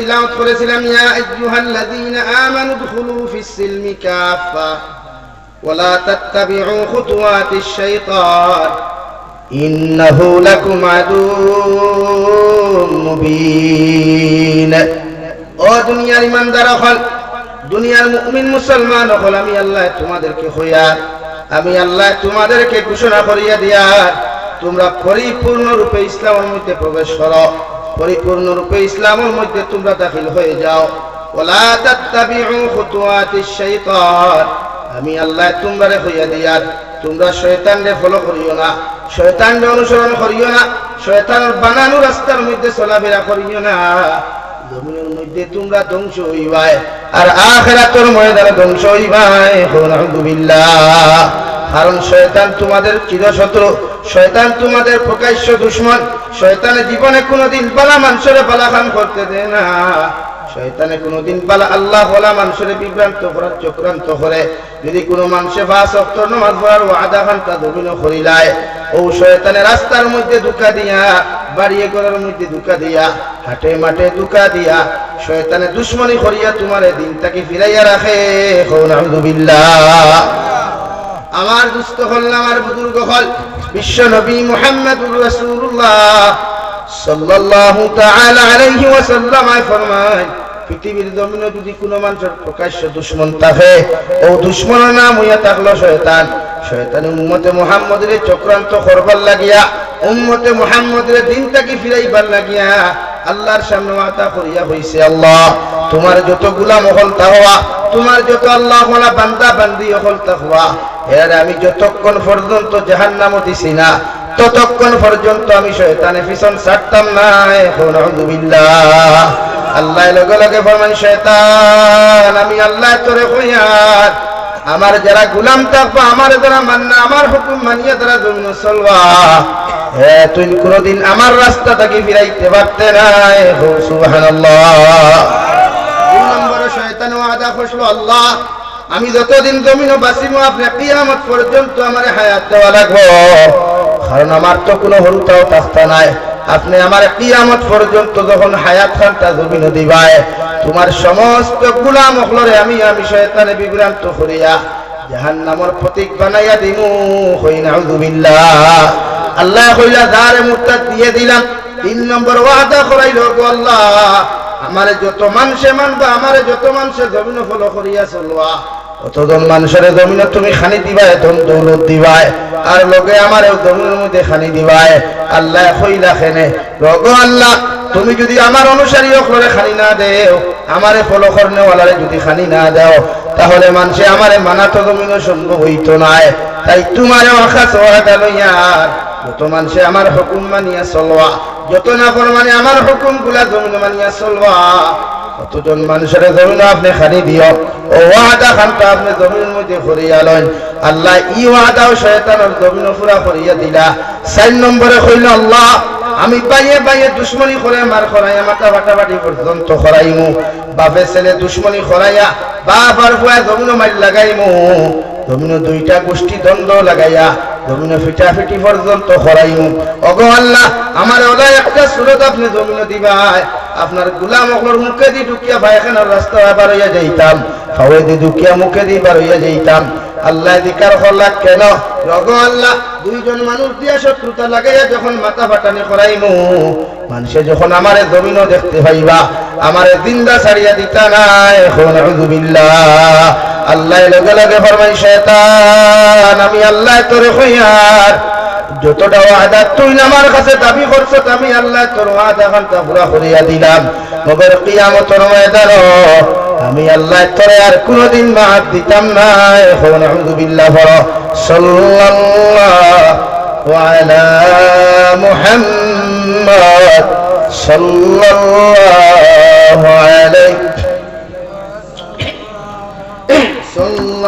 তিলাওয়াত করেছিলাম, ইয়া আইয়ুহাল্লাযীনা আমানু দুখুলু ফিস সিলমি কাফা ওয়ালা তাত্তাবিউ খুতুওয়াতিশ শাইতান ইন্নাহু লাকুম আদুউম মুবিন। ও দুনিয়ার ইমানদার হল দুনিয়ার মুমিন মুসলমান হল আমি আল্লাহ তোমাদেরকে হইয়া, আমি আল্লাহ তোমাদেরকে ঘোষণা করিয়া দিয়া, তোমরা পরিপূর্ণ রূপে ইসলামের মধ্যে প্রবেশ করো। পরিপূর্ণ রূপে ইসলামের মধ্যে তোমরা দাখিল হয়ে যাও। আমি আল্লাহ তোমরা হইয়া দিয়ার তোমরা শয়তানরে ফলো করিও না। শয়তানরে অনুসরণ করিও না। শয়তানের বানানো রাস্তার মধ্যে চলাফেরা করিও না। জমিনের মধ্যে তোমরা ধ্বংস হইবাই আর আখেরাতর ময়দানে ধ্বংস হইবাই আলহামদুলিল্লাহ কারণ শয়তান তোমাদের চিরশত্রু। শয়তান তোমাদের প্রকাশ্য দুশ্মন। শয়তানের জীবনে কোনোদিন বালা মানুষের বালাখান করতে দেয় না। শয়তানে কোনোদিন বালা আল্লাহ বলা মানুষের বিভ্রান্ত করার চক্রান্ত করে। যদি কোনো মানুষে বা সপ্ত নমাজ পড়ার আধা ঘণ্টা দমিন করিলায় ও শয়তানে রাস্তার মধ্যে দুকা দিয়া, বাড়িয়ে ঘরের মধ্যে দুকা দিয়া, হাটে মাঠে দুকা দিয়া, শয়তানে দুশ্মনী করিয়া তোমার দিনটাকে ফিরাইয়া রাখে। হন আলহামদুলিল্লাহ আমার দুস্থ হল, আমার বুজুর্গ হল, বিশ্ব নবী মুহাম্মদুর রাসূলুল্লাহ সাল্লাল্লাহু তাআলা আলাইহি ওয়াসাল্লাম ফরমায়, পৃথিবীর জমিনে যদি কোনো মানুষের প্রকাশ্য দুশ্মন থাকে, ও দুশ্মনের নাম হইয়া থাকল শয়তান। শয়তান উম্মতে মুহাম্মদের চক্রান্ত করবার লাগিয়া, উম্মতে মুহাম্মদের দিনটাকে ফিরাইবার লাগিয়া, আল্লাহর সামনে মাথা করিয়া হইছে আল্লাহ, তোমার যত গুলাম হল তাহওয়া তোমার যত আল্লাহ বান্দা বান্দি হল তাহওয়া এর আমি যতক্ষণ পর্যন্ত জাহান নামও দিছি না, ততক্ষণ পর্যন্ত আমি শয়তানে পিছন ছাড়তাম না, এখন আলহামদুলিল্লাহ। আল্লাহ লগে লগে ফরমান শয়তান, আমি আল্লাহ তোরে কইয়ার আমার যারা গুলাম থাকব, আমার যারা মান্না, আমার হুকুম মানিয়ে তারা জমিন চলবা। হে তুই কোনদিন আমার রাস্তাটাকে ফিরাইতে পারতে নাই হো সুবহানাল্লাহ। দুই নম্বরে শয়তান ওয়াদা করল আল্লাহ আমি যতদিন জমিন বাঁচিব, আপনি কিয়ামত পর্যন্ত আমার হায়াত দেওয়া লাগবো। কারণ আমার তো কোনো হরুতাও তাস্তা নাই। আপনি আমার কিয়ামত পর্যন্ত যখন হায়াত খানটা জমিন দিবায় তোমার সমস্ত গুলাম হলরে আমি আমি শয়তানে বিভ্রান্ত করিয়া জাহান্নামর প্রতীক বানাইয়া দিমু। হই নাউযুবিল্লাহ আল্লাহ কইলা দারে মুরতাদ দিয়ে দিলাম। তিন নম্বর ওয়াদা করাইল গো আল্লাহ, আমারে যত মানুষে মানবা, আমারে যত মানুষে জমিন ফলো করিয়া চলবা। অতজন মানুষের জমিন তুমি খানি দিবাই ধন দৌলত দিবাই। আর লগে আমার জমিনের মধ্যে খানি দিবাই। আল্লাহ কইলা খেনে। রগ আল্লাহ, তুমি যদি আমার অনুসারী অকলরে খানি না দেও, আমারে ফলো করনেওয়ালারে যদি খানি না দাও, তাহলে মানুষে আমারে মানাতো জমিনও সম্ভব হইতো নাই। তাই তোমারে আখা সোহাটা লইয়ার যত মানুষে আমার হুকুম মানিয়া চলবা যত না মানে আমার হুকুমগুলা জমিন মানিয়া চলবা কতজন মানুষের জমিন আপনি খালি দিও। ও ওয়াদা খানটা আপনি জমিনের মধ্যে করিয়া লন আল্লাহ ই ওয়াদাও শয়তানের জমিন পুরা করিয়া দিলা। চার নম্বরে কইল, আল্লাহ, আমি বাইয়ে বাইয়ে দুশ্মনী করে মার খরাইয়া মাথা ফাটাফাটি পর্যন্ত খরাইমু বাপে ছেলে দুশ্মনী খরাইয়া বাপ আর ফুয়া জমিন মাইল লাগাইমু। জমিন দুইটা গোষ্ঠী দ্বন্দ্ব লাগাইয়া জমিন ফিটা ফিটি পর্যন্ত খরাইমু অগো আল্লাহ, আমার ওলা একটা সুরত আপনি জমিন দিবাই। আপনার গুলাম অগর মুখে দি ঢুকিয়া পায়খানার রাস্তা বার হইয়া যাইতাম। খাওয়াই দি ঢুকিয়া মুখে দি বার হইয়া যাইতাম। আল্লাহ দিকার হল্লা কেন? রগ আল্লাহ, দুইজন মানুষ দিয়া শত্রুতা লাগাইয়া যখন মাথা ফাটানি করাইমু, মানুষে যখন আমারে জমিনও দেখতে পাইবা, আমারে জিন্দা ছাড়িয়া দিতা নাই, এখন আল্লাহ লগে লগে ফরমাই শয়তান, আমি আল্লাহ তোরে হইয়ার যতটা ওয়াদা তুই আমার কাছে দাবি করছ আমি আল্লাহ তোর ওয়াদা খানটা পুরা করিয়া দিলাম। মগর কিয়ামতের ময়দান আমি আল্লাহ তোরে আর কোনদিন মাফ দিতাম না। এখন আউযুবিল্লাহ ফর সাল্লাল্লাহু আলা মুহাম্মদ সাল্লাল্লাহু আলাইহি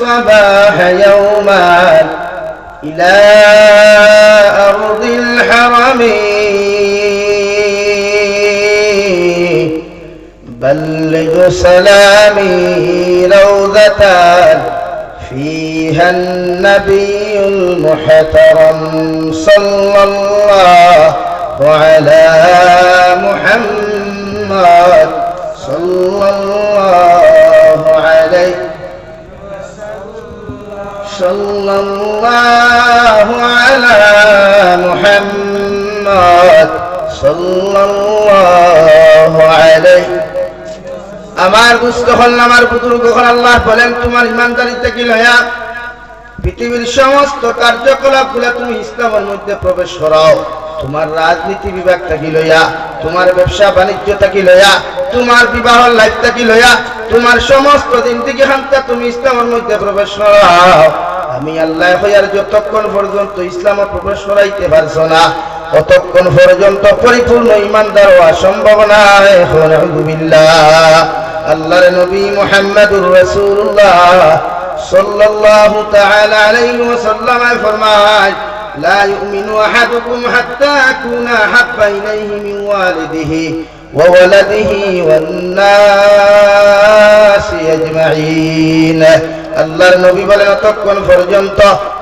الصباح يوما إلى أرض الحرم. بلغ سلامي روضة فيها النبي المحترم صلى الله على محمد صلى الله عليه صلى الله على محمد صلى الله عليه আমার দুস্থ হল আমার বুজুর্গ হল আল্লাহ বলেন তোমার ইমানদারিতে কি লয়া পৃথিবীর সমস্ত কার্যকলাপ গুলা তুমি ইসলামের মধ্যে প্রবেশ করাও তোমার রাজনীতি বিভাগ থাকি লইয়া? তোমার ব্যবসা বাণিজ্য থাকি লইয়া? তোমার বিবাহ লাইফ থাকি লইয়া? তোমার সমস্ত দিন থেকে হান্তা তুমি ইসলামের মধ্যে প্রবেশ করাও আমি আল্লাহ হইয়ার যতক্ষণ পর্যন্ত ইসলামে প্রবেশ করাইতে পারছ না, ততক্ষণ পর্যন্ত পরিপূর্ণ ইমানদার হওয়া সম্ভব নয় আল্লাহর নবী মুহাম্মদুর রাসূলুল্লাহ সাল্লাল্লাহু তাআলা আলাইহি ওয়াসাল্লাম ফরমায় لا يؤمن أحدكم حتى أكون أحب إليه من والده وولده والناس أجمعين আল্লাহর নবী বলেন অতক্ষণ পর্যন্ত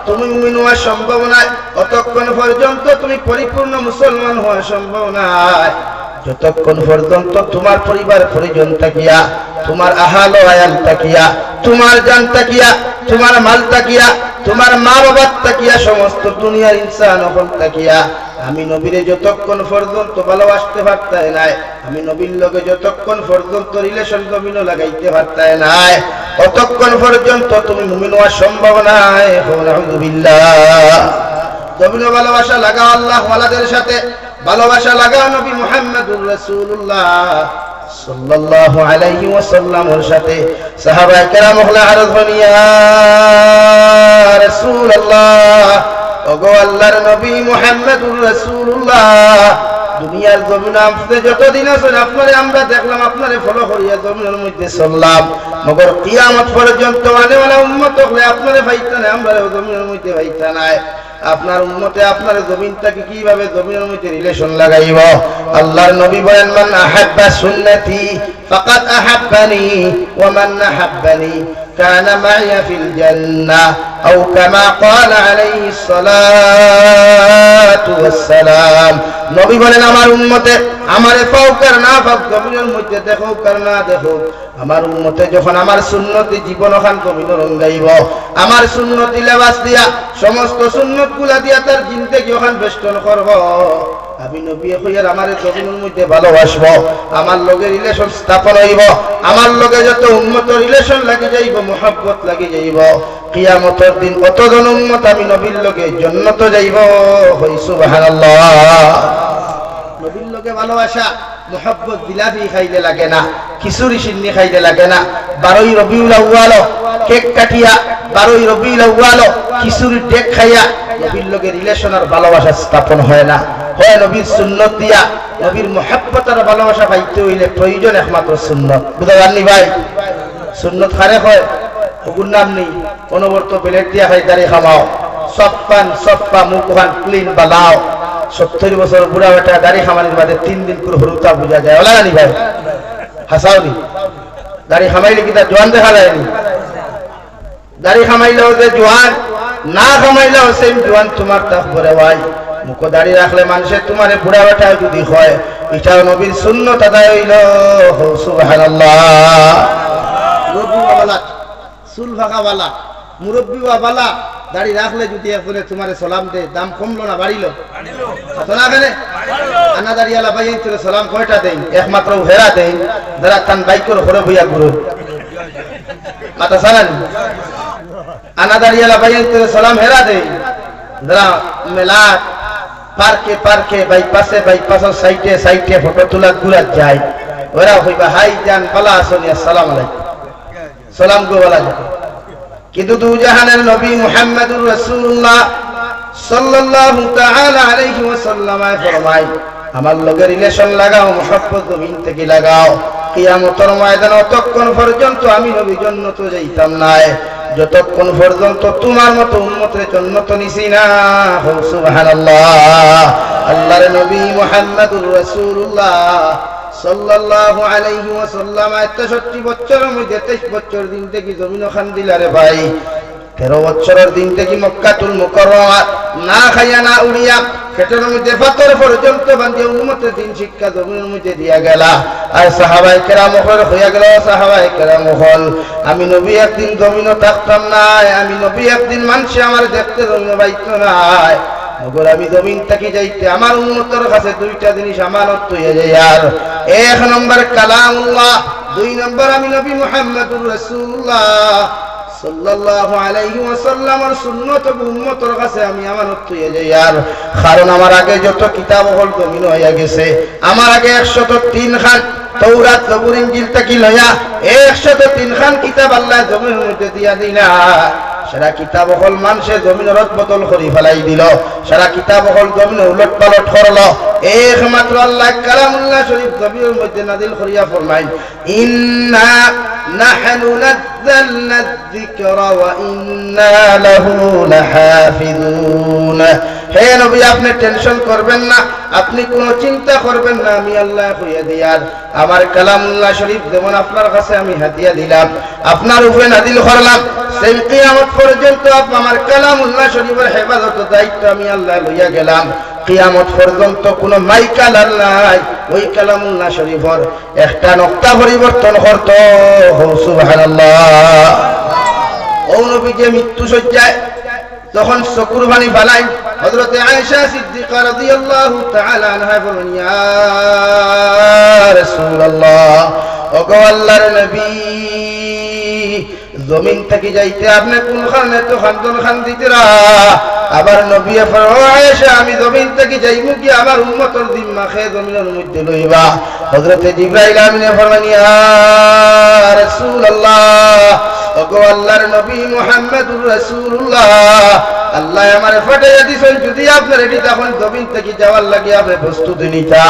তুমি মুমিন হওয়া সম্ভব নয় অতক্ষণ পর্যন্ত তুমি পরিপূর্ণ মুসলমান হওয়া সম্ভব নয় যতক্ষণ পর্যন্ত তোমার পরিবার পরিজন থাকিয়া তোমার আহাল আয়াল তাকিয়া তোমার জান তাকিয়া তোমার মাল তাকিয়া তোমার মা বাবার তাকিয়া, সমস্ত দুনিয়ার ইনসান হল তাকিয়া। আমি নবীরে যতক্ষণ পর্যন্ত ভালোবাসতে পারতায় নাই, আমি নবীর লগে যতক্ষণ পর্যন্ত রিলেশন জমিনও লাগাইতে পারতায় নাই অতক্ষণ পর্যন্ত তুমি মুমিন হওয়া সম্ভব নাই। আলহামদুলিল্লাহ। জমিনও ভালোবাসা লাগাও আল্লাহ ওয়ালাদের সাথে, ভালোবাসা লাগাও নবী মুহাম্মদুর রাসূলুল্লাহ সাল্লাল্লাহু আলাইহি ওয়াসাল্লামের সাথে। সাহাবায়ে কেরাম হলে আরজ বনিয়া রাসূলুল্লাহ। ওগো আল্লাহর নবী দুনিয়ার জমিন আপনি যতদিন আছেন, আপনারে আমরা দেখলাম, আপনারে ফলো করিয়া জমিনের মধ্যে চললাম। মগর কিয়ামত পর্যন্ত আনেওয়ালা মানে উম্মত হলে আপনারে ভাইতা নাই আমরা জমিনের মধ্যে ভাইতা নাই। আপনার উন্মতে আপনার জমিনটাকে কীভাবে জমিনের মধ্যে রিলেশন লাগাইব? আল্লাহর নবী বলেন, মান আহাব্বা সুন্নতি, ফাকাদ আহাব্বানি, ওয়া মান আহাব্বানি, কানা মাইয়া ফিল জান্নাহ। أو كما قال عليه الصلاة والسلام নবী বলেন আমার উম্মতে আমারে ফাউকার না ফাউক জমিনের মধ্যে দেখো কার না দেখো আমার উম্মতে যখন আমার সুন্নতি জীবন ওখান কমিল রঙ্গাইব আমার সুন্নতি লেবাস দিয়া সমস্ত সুন্নত গুলা দিয়া তার জিন্দগি ওখান বেষ্টন করব আমি নবী হইয়ার আমার জমিনের মধ্যে ভালোবাসব আমার লগে রিলেশন স্থাপন হইব আমার লগে যত উন্মত রিলেশন লাগি যাইব মোহাব্বত লাগি যাইব কিয়ামতের দিন কতজন উন্মত আমি নবীর লগে জন্নত যাইব? হই সুবহানাল্লাহ। নবীর লগে ভালোবাসা, মোহাব্বত বিলাপি খাইতে লাগে না, খিচুড়ি সিন্নি খাইতে লাগে না, বারোই রবিউল আউয়াল কেক কাটিয়া, বারোই রবিউল আউয়াল খিচুড়ির ডেক খাইয়া, নবীর লগে রিলেশন আর ভালোবাসা স্থাপন হয় না। হয় নবীর সুন্নত দিয়া, নবীর মোহাব্বত আর ভালোবাসা পাইতে হইলে প্রয়োজন একমাত্র সুন্নত। বুঝতে পারনি ভাই? সুন্নত খারে হয়? ওগুর নাম নেই। অনবর্ত প্লেট দিয়া দাঁড়িয়ে খামাও সপ্পান সপ্পা মুখ ওখান ক্লিন বানাও সত্তর বছর বুড়া বেটা দাড়ি খামানির বাদে তিন দিন করে হরুতা বুঝা যায়। ওলা জানি ভাই, হাসাওনি? দাড়ি খামাইলে কি তার জোয়ান দেখা যায়নি দাড়ি খামাইলেও যে জোয়ান, না খামাইলেও সেম জোয়ান তোমার তা পরে ভাই। মুখ দাড়ি রাখলে মানুষের তোমার বুড়া বেটা যদি হয়, এটাও নবীর শূন্য তাদাই হইল। সুবহানাল্লাহ। মুরব্বী বাবালা চুল ফাঁকা বালা, মুরব্বী বাবালা দাড়ি রাখলে যদি একজনে তোমার সালাম দে, দাম কমলো না, বাড়িলো? আনা দাঁড়িয়ালা ভাই তোর সালাম কয়টা দেই একমাত্র হেরা দেই যারা তান বাইকর ঘরে বইয়া ঘুরো। মাতা সালান আনা দাঁড়িয়ালা ভাই তোর সালাম হেরা দেই যারা মেলা পার্কে পার্কে, বাইপাসে, বাইপাসের সাইটে সাইটে ফটো তোলা ঘুরা যায়। ওরা হইবা, হাই জান পালা আসনি আসসালাম আলাইকুম। সালাম গো বলা যায়। কিন্তু দু জাহানের নবী মুহাম্মদুর রাসূলুল্লাহ সাল্লাল্লাহু তাআলা আলাইহি ওয়াসাল্লাম ফরমায়, আমার লগে রিলেশন লাগাও, মহব্বত জমিন থেকে লাগাও। কিয়ামতর ময়দান অতক্ষণ পর্যন্ত আমি নবী জন্নত যাইতাম নাই যতক্ষণ পর্যন্ত তোমার মতো উন্মতের জন্নত নিছি না। হো সুবহানাল্লাহ। আল্লাহর নবী মুহাম্মদুর রাসূলুল্লাহ সাল্লাল্লাহু আলাইহি ওয়াসাল্লাম 63 বছরের মধ্যে 23 বছর দিন জমিন ভাই। দিন মক্কাতুল না খাইয়া, না দিন শিক্ষা দিয়া গেলা। হল আমি নবী একদিন জমিনও থাকতাম নাই আমি নবী একদিন মানুষে আমার দেখতে জমিন বাইত নাই মগর আমি জমিন থাকি যাইতে, আমার উন্মতর কাছে দুইটা জিনিস আমানত হইয়া যায়। আর এক নম্বর কালামুল্লাহ, দুই নম্বর আমি নবী মুহাম্মদুর রাসূলুল্লাহ সুন্নত আমি হয়ে আমার আগে যত গেছে, আমার আগে 103 খান তৌরাত জবুর ইনজিল থেকে লয়া 103 খান কিতাব আল্লাহ জমিনের মধ্যে দিয়া দিলা। সারা কিতাব হল মানুষে জমিন রদ বদল করি ফেলাই দিল। সারা কিতাব হল জমিন উলট পালট করল। একমাত্র আল্লাহ কালামুল্লাহ শরীফ জমিনের মধ্যে নাদিল করিয়া ফরমাইন, ইন্না নাহনু নাযালনা যিকরা ওয়া ইন্না লাহু হে নবী, আপনি টেনশন করবেন না, আপনি কোনো চিন্তা করবেন না, আমি আল্লাহ কইয়া দিয়ার আমার কালামুল্লাহ শরীফ যেমন আপনার কাছে আমি হাতিয়া দিলাম, আপনার উপরে নাদিল করলাম, সেই কিয়ামত পর্যন্ত আমার কালামুল্লাহ শরীফের হেফাজত দায়িত্ব আমি আল্লাহ লইয়া গেলাম। কিয়ামত পর্যন্ত কোনো মাইকাল নাই, ওই কালামুল্লাহ শরীফর একটা নক্তা পরিবর্তন করত সুবহানাল্লাহ। ও নবী, যে মৃত্যু সজ্জায় তখন চকুর বাণী ফালাই হজরতে আয়েশা সিদ্দিকা রাদিয়াল্লাহু তাআলা আনহা বলেন ইয়া রাসূলুল্লাহ, ওগো আল্লাহর নবী, জমিন থেকে যাইতে আপনি কোন খানে তো খান্দন খান দিতরা আবার নবী আয়েশা, আমি জমিন থেকে যাইমু কি? আমার উম্মতর জিম্মা খেয়ে জমিনের মধ্যে লইবা। হযরতে জিবরাইল আমিনে ফরমান, ইয়া রাসূলুল্লাহ, ওগো আল্লাহর নবী মুহাম্মদুর রাসূলুল্লাহ, আল্লাহ আমারে ফাটাইয়া দিছেন, যদি আপনার এটি তখন জমিন থেকে যাওয়ার লাগে আপনি প্রস্তুতি নিতা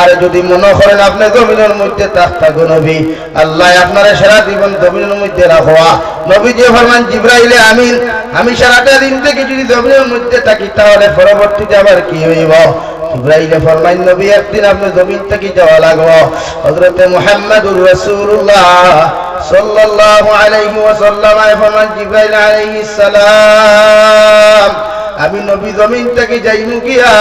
আর যদি মনে করেন আপনি জমিনের মধ্যে তাস্তা গো নবী, আল্লাহ আপনারে সারা জীবন জমিনের মধ্যে রাখোয়া। নবী যে ফরমান জিব্রাইলে আমিন। আমি সারাটা দিন থেকে যদি জমিনের মধ্যে থাকি, তাহলে পরবর্তীতে আবার কি হইব? ইব্রাহিমে ফরমাইন, নবী একদিন আপনি জমিন থেকে যাওয়া লাগবো। হযরতে মুহাম্মদুর রাসূলুল্লাহ সাল্লাল্লাহু আলাইহি ওয়াসাল্লাম ফরমান জিব্রাইল আলাইহিস সালাম। আমি নবী জমিন থেকে যাইমু গিয়া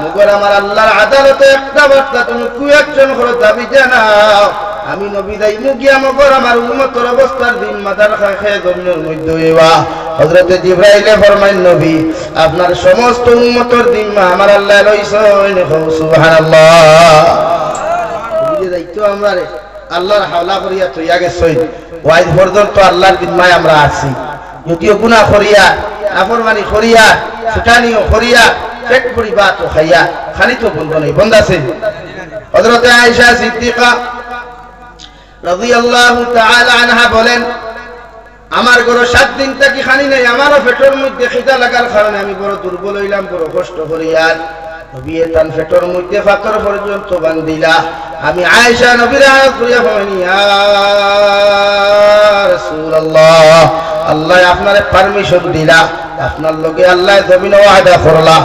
মুগর আমার আল্লাহর আদালতে একটা বার্তা, তুমি কু একজন করে দাবি জানাও। আমি নবী যাইমু গিয়া মগর আমার উম্মতের অবস্থার দিন মাদার খাখে জমিনের মধ্যে হইবা জিব্রাইলে ফরমাইন, নবী, আপনার সমস্ত উম্মতের দিম্মা আমার আল্লাহ লইছেন সুবহানাল্লাহ। বুঝে যাইতো আমরা, আল্লাহর হাওলা করিয়া তৈয়া গেছই। ওয়াইদ পর্যন্ত আল্লাহর দিম্মায় আমরা আছি। যদিও গুনাহ করিয়া, নাফরমানি করিয়া ফুটানিও করিয়া, পেট পরিবা তো খাইয়া খালি তো বন্ধ নেই, বন্ধ আছে। হযরতে আয়েশা সিদ্দিকা রাদিয়াল্লাহু তাআলা আনহা বলেন, আমার গরো সাত দিন থাকি খানি নাই, আমারও পেটের মধ্যে খিদা লাগার কারণে আমি বড় দুর্বল হইলাম, বড় কষ্ট করি আর নবীয়ে তান পেটের মধ্যে ফাতর পর্যন্ত বান্ধিলা। আমি আয়েশা নবীর আয়াত বলেন, ইয়া রাসূলুল্লাহ আল্লাহ আপনারে পারমিশন দিলা, আপনার লোকে আল্লাহ জমিন ওয়াদা করলা।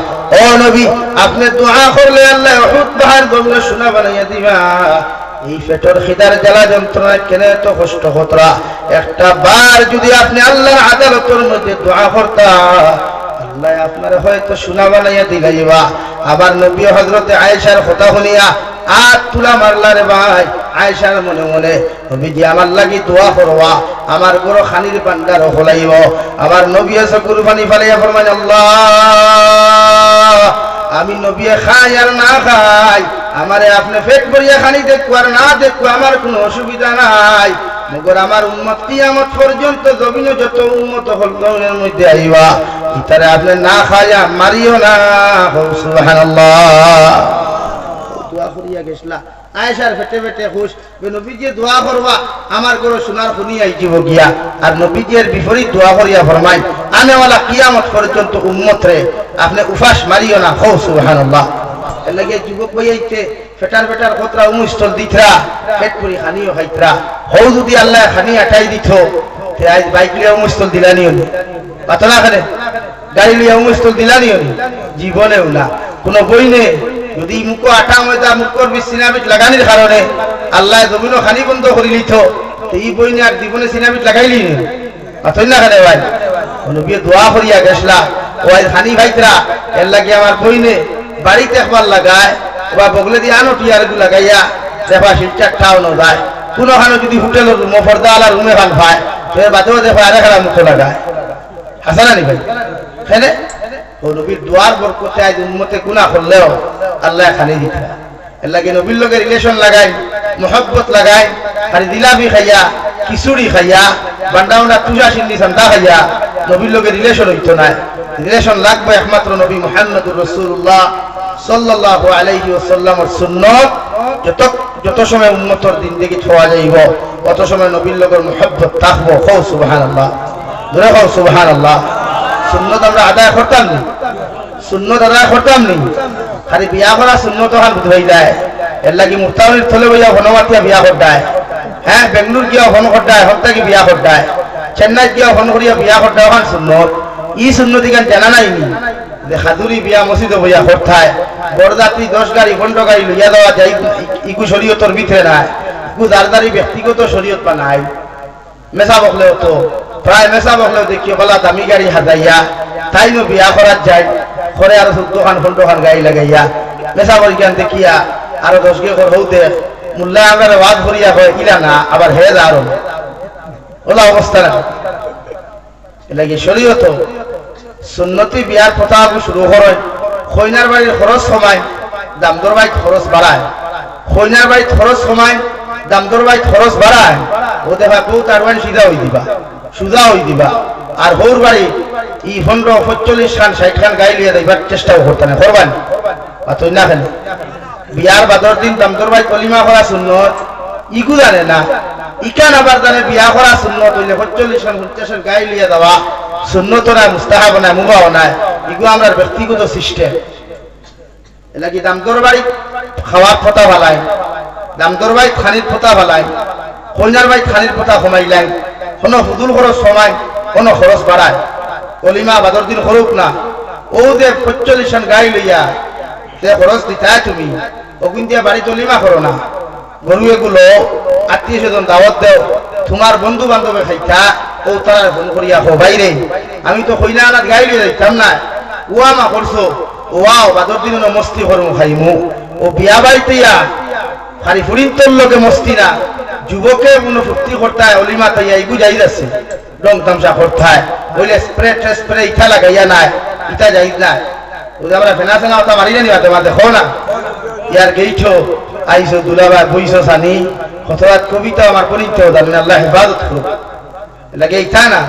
ও নবী, আপনি দোয়া করলে আল্লাহ উহুদ পাহাড় জমিন সোনা বানাইয়া দিবা। এই পেটর খিদার জ্বালা যন্ত্রণা কেন এত কষ্ট হতরা একটা বার যদি আপনি আল্লাহর আদালতের মধ্যে দোয়া করতা, আল্লাহ আপনার হয়তো সোনা বানাইয়া দিলাইবা। আবার নবী হজরতে আয়েশার কথা শুনিয়া আর তুলা মারলা রে ভাই। আয়েশার মনে মনে, নবীজি, আমার লাগি দোয়া করবা। আমার বড় খানির পান্ডার হলাইব। আবার নবী আছে কুরবানি ফালাইয়া ফরমান আল্লাহ, আমি নবী খাই আর না খাই। আমারে আপনি পেট ভরিয়া খানি দেখব আর না দেখব আমার কোনো অসুবিধা নাই। মগর আমার উন্মত কিয়ামত পর্যন্ত জমিন যত উন্মত হল, জমিনের মধ্যে আইবা। ইতারে আপনি না খাইয়া মারিও না। সুবহানাল্লাহ। দোয়া করিয়া গেছলা। আয়েশার ফেটে ফেটে খুশ নবীজি দোয়া করবা, আমার গরো সোনার খুনি আইজিব গিয়া। আর নবীজির বিপরীত দোয়া করিয়া ফরমাই, আনেওয়ালা কিয়ামত পর্যন্ত উম্মত রে আপনি উফাস মারিও না হো এর লাগে যুবক ভাই ফেটার লিয়া কোনো বই নেই যদি মুখো আটা ময়দা মুখর বিষ সিনামিট লাগানির কারণে আল্লাহ জমিনও খানি বন্ধ করে লিত তো এই বই নিয়ে আর জীবনে সিনামিট লাগাইলি নি। না খানে ভাই? নবী দোয়া করিয়া গেছলা ওই খানি ভাইতরা, এর লাগে আমার বই নে, বাড়িতে একবার লাগায় বা বগলে দিয়ে আনো টিয়ার লাগাইয়া দেখবা শিলচার ন যায়। কোনোখানে যদি হোটেলের রুমে পর্দা আলা রুমে ভালো পায়, তো এর বাদেও দেখো আরে খেলা মুখে লাগায়। হাসানা নি ভাই? খেলে ও নবীর দোয়ার বরকতে আজ উম্মতে গুনাহ করলেও আল্লাহ খালি দিতে এর লাগে নবীর লগে রিলেশন লাগাই মোহব্বত লাগাই খালি দিলাপি খাইয়া, খিচুড়ি খাইয়া বান্ডাউন্ডা তুজা সিন্নি সান্দা খাইয়া, নবীর লগে রিলেশন হইতো না। রিলেশন লাগবে একমাত্র নবী মুহাম্মদুর রাসূলুল্লাহ সাল্লাল্লাহু আলাইহি ওয়াসাল্লামের সুন্নাত। যত যত সময় উম্মতর জিন্দেগি ছোঁয়া যাইব, অত সময় নবীর লগের মোহব্বত থাকব। কও সুবহানাল্লাহ, ধরে কও সুবহানাল্লাহ। সুন্নত আমরা আদায় করতাম নি? সুন্নত আদায় করতাম নি? খালি বিয়া করা সুন্নত হাল বুঝাই যায়। এর লাগি মুক্তাউলির থলে বইয়া হনমাতিয়া বিয়া করতায়। হ্যাঁ বেঙ্গলোর গিয়া হন করতায় হত্যাকে বিয়া করতায়। চেন্নাই গিয়া হন করিয়া বিয়া করতায় ওখান সুন্নত। ই সুন্নত ইখান জানা নাই নি? হাদুরি বিয়া মসজিদে বইয়া করতায় বরযাত্রী দশ গাড়ি পনেরো গাড়ি লইয়া দেওয়া যায়, ইকু শরীয়তর ভিতরে নাই। ইকু দারদারি ব্যক্তিগত শরীয়ত পা নাই। মেসা বকলেও তো। প্রায় মেসা বকলেও দেখি বলা দামি গাড়ি হাজাইয়া তাইনো বিয়া করার যায়। করে আর দোকান ফোন দোকান গাড়ি লাগাইয়া মেসা বলিকান দেখিয়া আরও দশ গে কর হৌতে মুল্লা আমার ওয়াজ করিয়া হয় ইলা না আবার হে আরও ওলা অবস্থা না। সুন্নতি বিয়ার কথা শুরু হয় খৈনার বাড়ির খরচ সময় দামদর বাড়ির খরচ বাড়ায় খৈনার বাড়ির খরচ সময় দামদর খরচ বাড়ায় ও দেখা কেউ তার সিধা হই দিবা। সুজা হই দিবা। আর হৌর বাড়ি ই পনেরো, পঁয়তাল্লিশ খান, ষাট খান গাই লিয়ে দেবার চেষ্টাও করতে না। করবান বা তুই না খেলে বিয়ার বাদর দিন দামদর বাড়ি কলিমা করা সুন্নত। ইগু জানে না। ইকান আবার জানে বিয়া করা সুন্নত। হইলে পঁয়তাল্লিশ খান, পঞ্চাশ খান গাই লিয়ে দেওয়া। সুন্নত না মুস্তাহাব নাই মুগাও নাই। ইগু আমরা ব্যক্তিগত সিস্টেম এলাকি দামদর বাড়ি খাওয়ার ফটা ভালাই? দামদর বাড়ি খানির ফটা ভালাই? কইনার বাড়ি খানির ফটা কমাইলাই? কোনো হুদুল খরচ কমাই কোনো খরচ বাড়ায় কলিমা বাদর দিন খরুক না। ও যে পঁয়তাল্লিশ খান গাই লইয়া সে খরচ দিতাই তুমি অগুন দিয়া বাড়ি চলিমা করো না গরু এগুলো আত্মীয় স্বজন দাওয়াত দেও তোমার বন্ধু বান্ধবে খাইতা ও তারা ফোন করিয়া হো বাইরে আমি তো কইনা আনাত গাই লইয়া যাইতাম না ওয়া মা করছ ওয়াও বাদর দিন মস্তি করমু খাইমু। ও বিয়া বাড়িতে ইয়া খালি ফুরিন তোর লোকে মস্তি না। যুবকে কোনো ফুর্তি করতায়, অলিমা তাইয়া ইগু যাই যাচ্ছে। রং তামসা করতায়। বলে স্প্রে স্প্রে, ইটা লাগাইয়া নাই, ইটা যাই না ওদের আমরা ফেনা ফেনা ওটা মারি জানি না কবিতা হেফাজত লাগে না,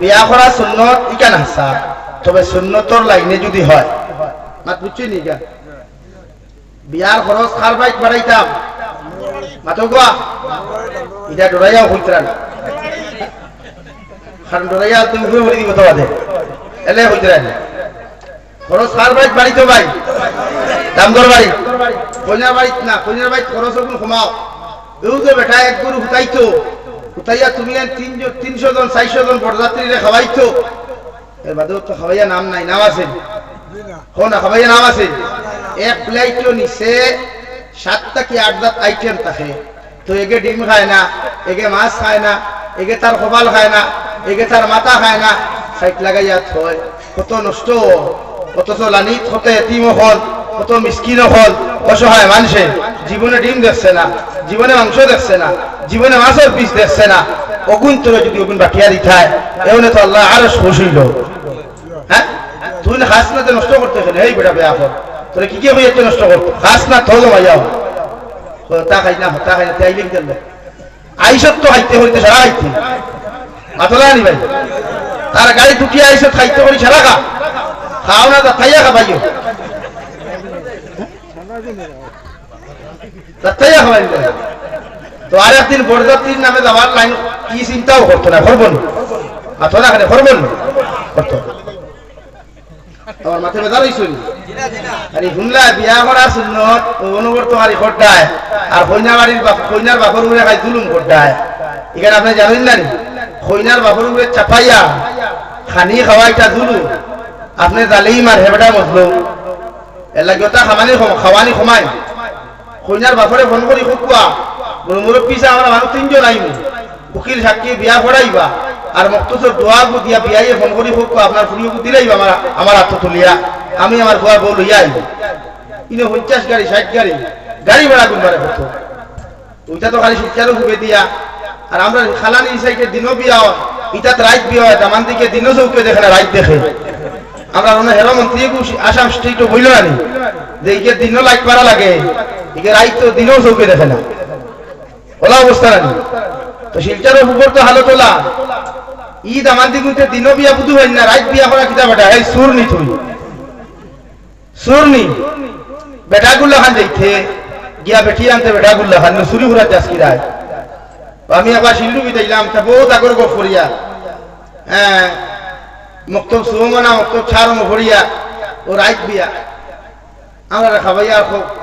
বিয়া করা সুন্নত ইকা না সা তবে সুন্নতর লাইনে যদি হয়, মাত বিয়ার খরচ খার বাইক বাড়াইতাম মাতো এটা ডরাইয়া হইতরা তিনশো জন, চারশো জন বরযাত্রীরে খাওয়াইতো। এর বাদেও তো খাওয়াইয়া নাম নাই, নাম আছে। খাওয়াইয়া নাম আছে। এক প্লেটও নিচে সাতটা কি আট আইটেম থাকে তো এগে ডিম খায় না এগে মাছ খায় না এগে তার কপাল খায় না এগে তার মাথা খায় না, সাইট লাগাইয়া থয়। কত নষ্ট, অথচ লানিত হতে এতিম হল, কত মিসকিন হল, অসহায় মানুষে, জীবনে ডিম দেখছে না, জীবনে মাংস দেখছে না, জীবনে মাছের পিস দেখছে না অগুণ তোরে যদি অগুণ বাটিয়া দিথায় এমনি তো আল্লাহ আরও খুশ হইল হ্যাঁ? তুই না খাস না নষ্ট করতে গেলে, এই বেটা বেয়া কর তোরে কি কি হইয়াছে নষ্ট করতো খাস না থলো ভাইয়াও তা খাই না তা খাই না তাই লিখ আইসত তো খাইতে হইতে সারা খাইতে মাতলা নি ভাই। তার গাড়ি ঢুকিয়ে আইসত খাইতে করি সারা খা খাও না তা খাইয়া খাবাইও তা খাইয়া খাবাই তো আর একদিন বরযাত্রীর নামে যাওয়ার লাইন, কি চিন্তাও করতো না করব না। মাতলা খানে করব না। করতো। আমার মাথা বেজার হইছিল আরে শুনলা বিয়া করা সুন্নত ও অনুবর তো আরি খড্ডায় আর কইনা বাড়ির বাপর উপরে খাই এখানে আপনি জানেন না বাপর উপরে চাপাইয়া, খানি খাওয়াইটা জুলুম। আপনি জালেই মার হেবেটা খামানি খাওয়ানি বাপরে ফোন করি খুকুয়া মোর পিছা আমরা মানুষ তিনজন আইমু উকিল সাক্ষী বিয়া পড়াইবা আর মক্তসর দোয়া গু দিয়া বিয়াইয়ে ফোন করি খুকুয়া আপনার ফুরিয়ে দিলাইবা আমার আমার হাত তুলিয়া। আমি আমার বুয়ার বউ লইয়া আইব। ইনে পঞ্চাশ গাড়ি, ষাট গাড়ি গাড়ি ভাড়া গুনবারে হতো ওইটা তো খালি শিক্ষারও হুবে দিয়া। আর আমরা খালানি সাইকে দিনও বিয়া হয় ইটাত রাইত বিয়া হয় তামান দিকে দিনও চৌকে দেখে না, রাইত দেখে। আমরা মনে হেরো মন্ত্রী আসাম স্টেট বইল না নি? যে ইকে দিনও লাইট পারা লাগে, ইকে রাইত তো দিনও চৌকে দেখে না। ওলা অবস্থা নানি তো শিলচারের উপর তো হালো তোলা ঈদ আমার দিকে দিনও বিয়া বুধু হয় না রাইত বিয়া করা কিতা বেটা এই সুর নি তুই সুর নি বেটা গুল্লা খান যাইতে গিয়া বেটি আনতে বেটা গুল্লা খান চুরি ঘুরা চাষ কিরায় আমি আবার শিল্লু বিতাইলাম তা বহুত আগর গপ করিয়া। হ্যাঁ মক্তব সুমনা, মক্তব ছাড় ভরিয়া, ও রাইত বিয়া। আমরা খাবাইয়া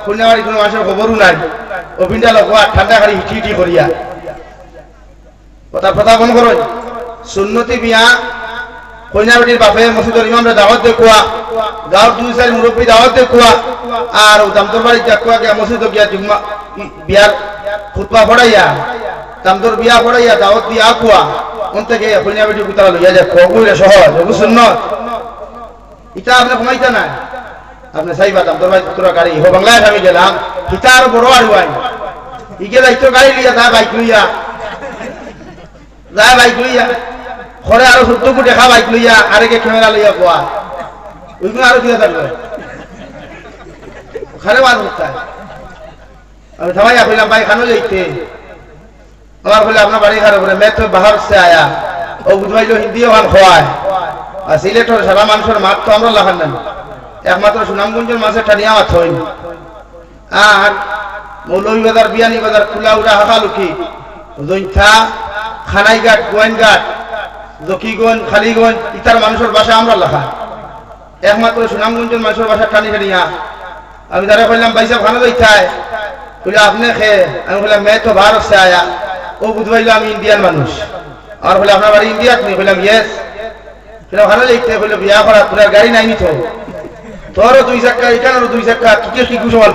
খুলনাবাড়ি কোনো মাসের খবরও নাই। অভিনটা লোক ঠান্ডা খালি হিটি হিটি করিয়া। কথা কথা মন করো। সুন্নতি বিয়া কইনাবাড়ির বাপে মসজিদের ইমামরা দাওয়াত দেখুয়া, গাঁৱৰ দুই চাৰি মুৰব্বী দাওয়াত দেখুৱা, আৰু দামদৰ বাৰীত দেখুৱা গিয়া মসজিদ গিয়া জুম্মা বিয়ার খুতবা পড়াইয়া দামদর বিয়া পড়াইয়া দাওয়াত দিয়া আকুয়া অন থেকে কইনাবাড়ি কুতারা লইয়া যায় কগুলে সহজ ওগু সুন্নত। ইটা আপনি কমাইতা না আপনি চাইবা দামদর বাড়ি তোরা গাড়ি হো বাংলায় আমি গেলাম ইটা আর বড় আর ওয়াই ইকে যাইতো গাড়ি লিয়া যা বাইক লইয়া। যা বাইক লইয়া। ঘরে আরও সত্য কোটি খা বাইক লইয়া, আরেকে ক্যামেরা লইয়া গোয়া। ওইগুলো আরও দিয়া থাকবে ওখানে বাদ হত্যা। আমি খানো যাইতে। আমার বলে আপনার বাড়ি খারাপ করে মেয়ে বাহার সে আয়া। ও বুঝবাইল হিন্দি ওখান খোয়ায়। আর সিলেটর সারা মানুষের মাত তো আমরা লাখান না একমাত্র সুনামগঞ্জের মাছের টানিয়া মাত হইন। আর মৌলভী বাজার বিয়ানি বাজার খোলা উড়া হাঁকা জৈন্থা, খানাইঘাট, গোয়াইনঘাট জকিগঞ্জ খালিগঞ্জ, ইতার মানুষের বাসা আমরা লেখা। একমাত্র সুনামগঞ্জ মানুষের বাসা টানি টানিয়া হ্যাঁ। আমি তারা বললাম ভাই সাহেব খানা তো ইচ্ছায় বললাম আপনি খেয়ে আমি বললাম মেয়ে তো ভারত সে আয়া। ও বুঝবাইল, আমি ইন্ডিয়ান মানুষ। আর বলে আপনার বাড়ি ইন্ডিয়াত নেই বললাম ইয়েস। সেটা ভালো লাগছে। বলল বিয়া করা তোর গাড়ি নাই নিত তোরও দুই চাক্কা, এখানেরও দুই চাক্কা তুই কি কুসমাল